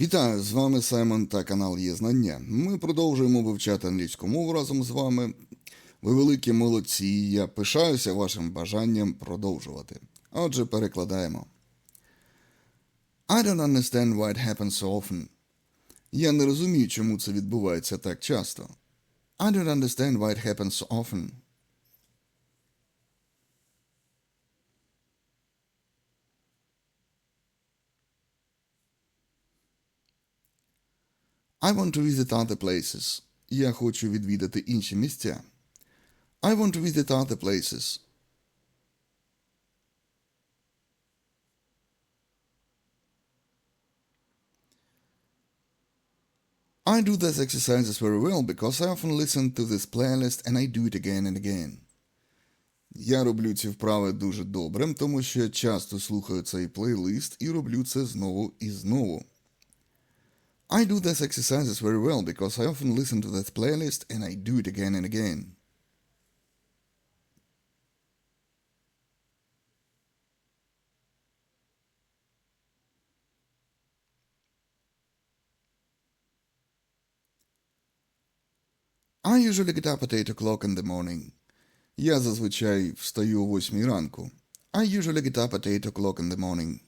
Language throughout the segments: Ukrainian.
Вітаю, з вами Саймон та канал Є Знання. Ми продовжуємо вивчати англійську мову разом з вами. Ви великі молодці, я пишаюся вашим бажанням продовжувати. Отже, перекладаємо. I don't understand why it happens so often. Я не розумію, чому це відбувається так часто. I don't understand why it happens so often. I want to visit other places. Я хочу відвідати інші місця. I want to visit other places. I do these exercises very well because I often listen to this playlist and I do it again and again. Я роблю ці вправи дуже добре, тому що я часто слухаю цей плейлист і роблю це знову і знову. I do these exercises very well because I often listen to this playlist and I do it again and again. I usually get up at 8 o'clock in the morning. Я зазвичай встаю о 8 ранку. I usually get up at 8 o'clock in the morning.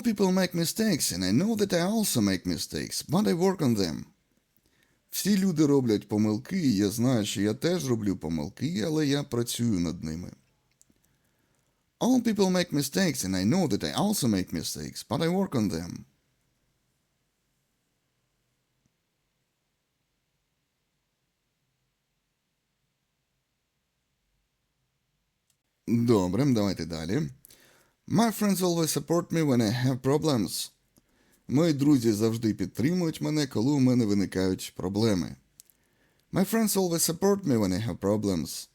All people make mistakes, and I know that I also make mistakes, but I work on them. Всі люди роблять помилки, і я знаю, що я теж роблю помилки, але я працюю над ними. All people make mistakes, and I know that I also make mistakes, but I work on them. Добре, давайте далі. My friends always support me when I have problems. Мої друзі завжди підтримують мене, коли у мене виникають проблеми. My friends always support me when I have problems.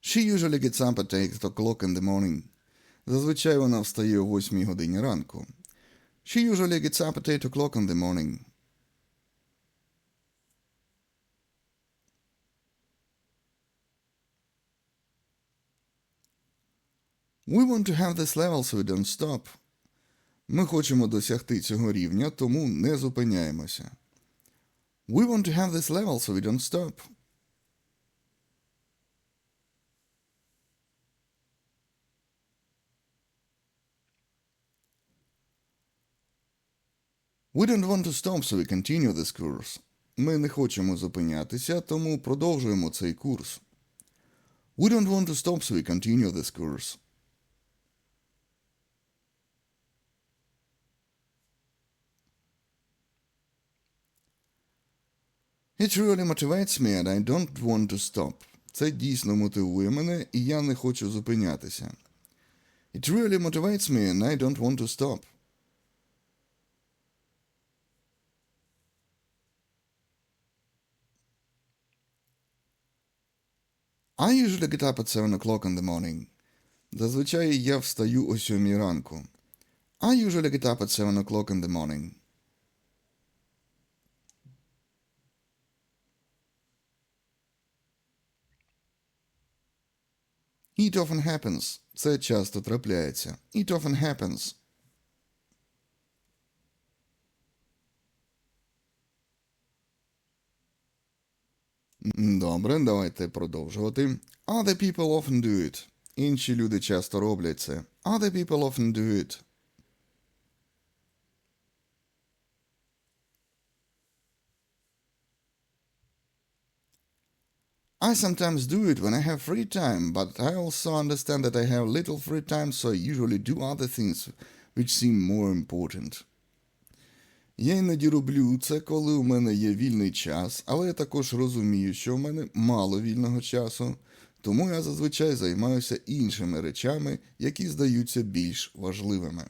She usually gets up at 8 o'clock in the morning. Зазвичай вона встає о 8 годині ранку. She usually gets up at 8 o'clock in the morning. We want to have this level so we don't stop. Ми хочемо досягти цього рівня, тому не зупиняємося. We want to have this level so we don't stop. We don't want to stop, so we continue this course. Ми не хочемо зупинятися, тому продовжуємо цей курс. We don't want to stop, so we continue this course. It really motivates me and I don't want to stop. Це дійсно мотивує мене, і я не хочу зупинятися. It really motivates me and I don't want to stop. I usually get up at 7 o'clock in the morning. Зазвичай я встаю о 7 ранку. I usually get up at 7 o'clock in the morning. It often happens. Це часто трапляється. It often happens. Добре, давайте продовжувати. Other people often do it. Інші люди часто роблять це. Other people often do it. I sometimes do it when I have free time, but I also understand that I have little free time, so I usually do other things which seem more important. Я іноді роблю це, коли у мене є вільний час, але я також розумію, що у мене мало вільного часу, тому я зазвичай займаюся іншими речами, які здаються більш важливими.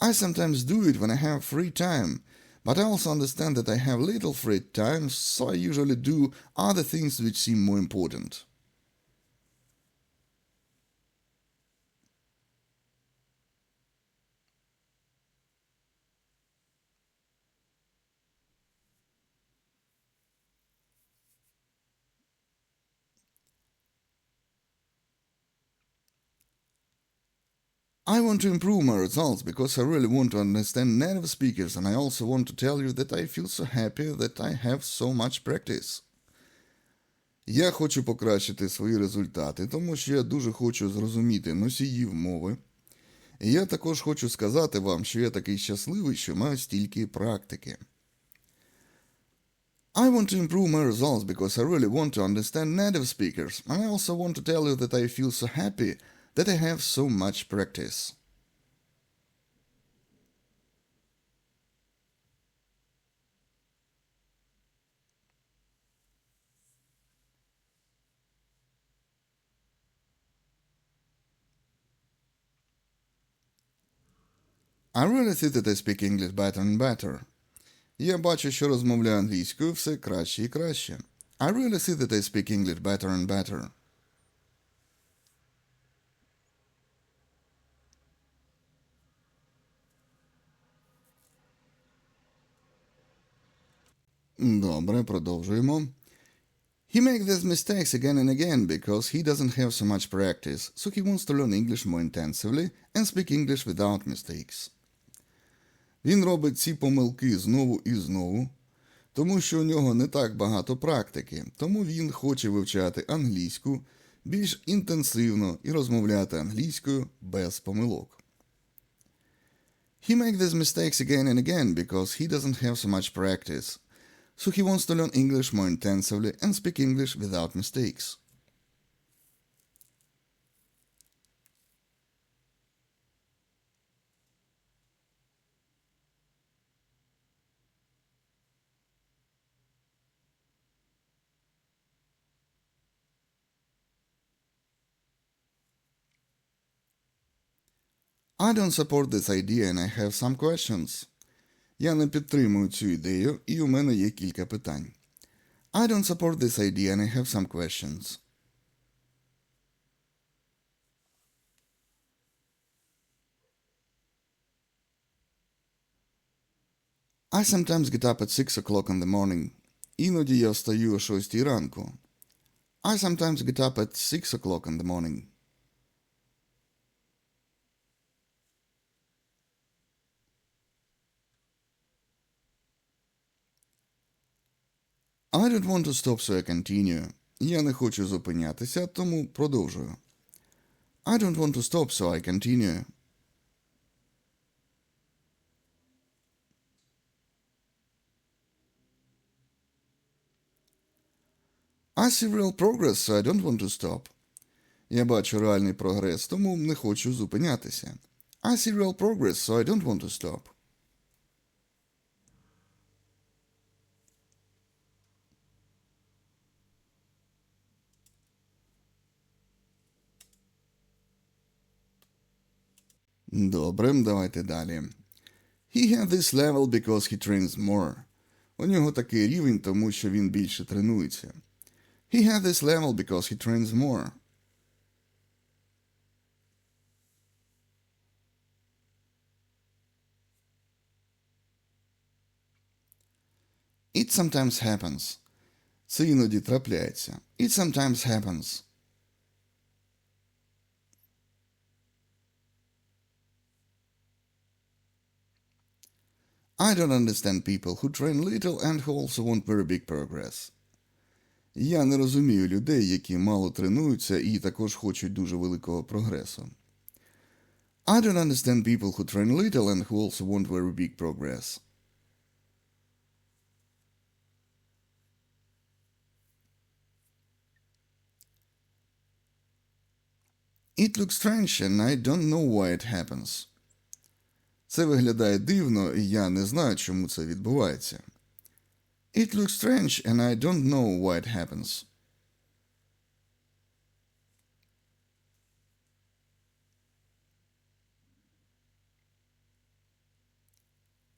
I sometimes do it when I have free time, but I also understand that I have little free time, so I usually do other things which seem more important. I want to improve my results because I really want to understand native speakers, and I also want to tell you that I feel so happy that I have so much practice. Я хочу покращити свої результати, тому що я дуже хочу зрозуміти носіїв мови. І я також хочу сказати вам, що я такий щасливий, що маю стільки практики. I want to improve my results because I really want to understand native speakers, and I also want to tell you that I feel so happy that I have so much practice. I really see that I speak English better and better. Я бачу, що розмовляю англійською все краще і краще. I really see that I speak English better and better. Добре, продовжуємо. He makes these mistakes again and again because he doesn't have so much practice, so he wants to learn English more intensively and speak English without mistakes. Він робить ці помилки знову і знову, тому що у нього не так багато практики, тому він хоче вивчати англійську більш інтенсивно і розмовляти англійською без помилок. He makes these mistakes again and again because he doesn't have so much practice, so he wants to learn English more intensively and speak English without mistakes. I don't support this idea and I have some questions. Я не підтримую цю ідею, і у мене є кілька питань. I don't support this idea and I have some questions. I sometimes get up at 6 o'clock in the morning. Іноді я встаю о 6 ранку. I sometimes get up at 6 o'clock in the morning. I don't want to stop, so I continue. Я не хочу зупинятися, тому продовжую. I don't want to stop, so I continue. I see real progress, so I don't want to stop. Я бачу реальний прогрес, тому не хочу зупинятися. I see real progress, so I don't want to stop. Добре, давайте далі. He had this level because he trains more. У нього такий рівень, тому що він більше тренується. He had this level because he trains more. It sometimes happens. Це іноді трапляється. It sometimes happens. I don't understand people who train little and who also want very big progress. Я не розумію людей, які мало тренуються і також хочуть дуже великого прогресу. I don't understand people who train little and who also want very big progress. It looks strange and I don't know why it happens. Це виглядає дивно, і я не знаю, чому це відбувається. It looks strange and I don't know why it happens.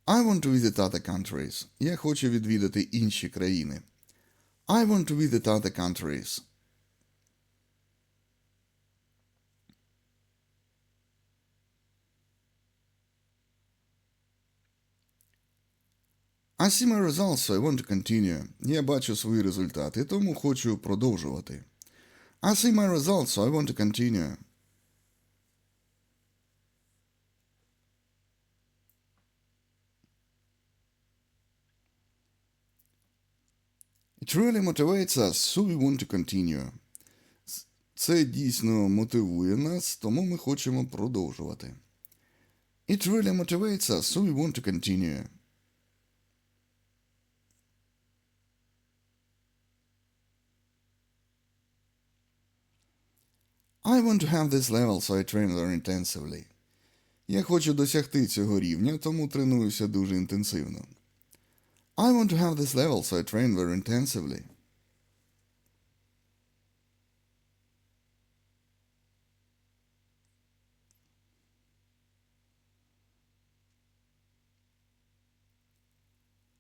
I want to visit other countries. Я хочу відвідати інші країни. I want to visit other countries. I see my results, so I want to continue. Я бачу свої результати, тому хочу продовжувати. I see my results, so I want to continue. It really motivates us, so we want to continue. Це дійсно мотивує нас, тому ми хочемо продовжувати. It really motivates us, so we want to continue. I want to have this level, so I train very intensively. Я хочу досягти цього рівня, тому тренуюся дуже інтенсивно. I want to have this level, so I train very intensively.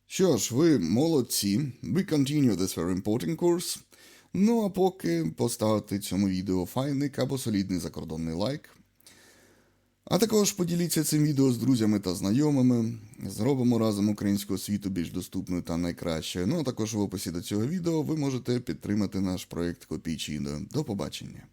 Що ж, ви молодці. We continue this very important course. Ну а поки поставити цьому відео файник або солідний закордонний лайк. А також поділіться цим відео з друзями та знайомими. Зробимо разом українську освіту більш доступною та найкращою. Ну а також в описі до цього відео ви можете підтримати наш проєкт Копійчино. До побачення.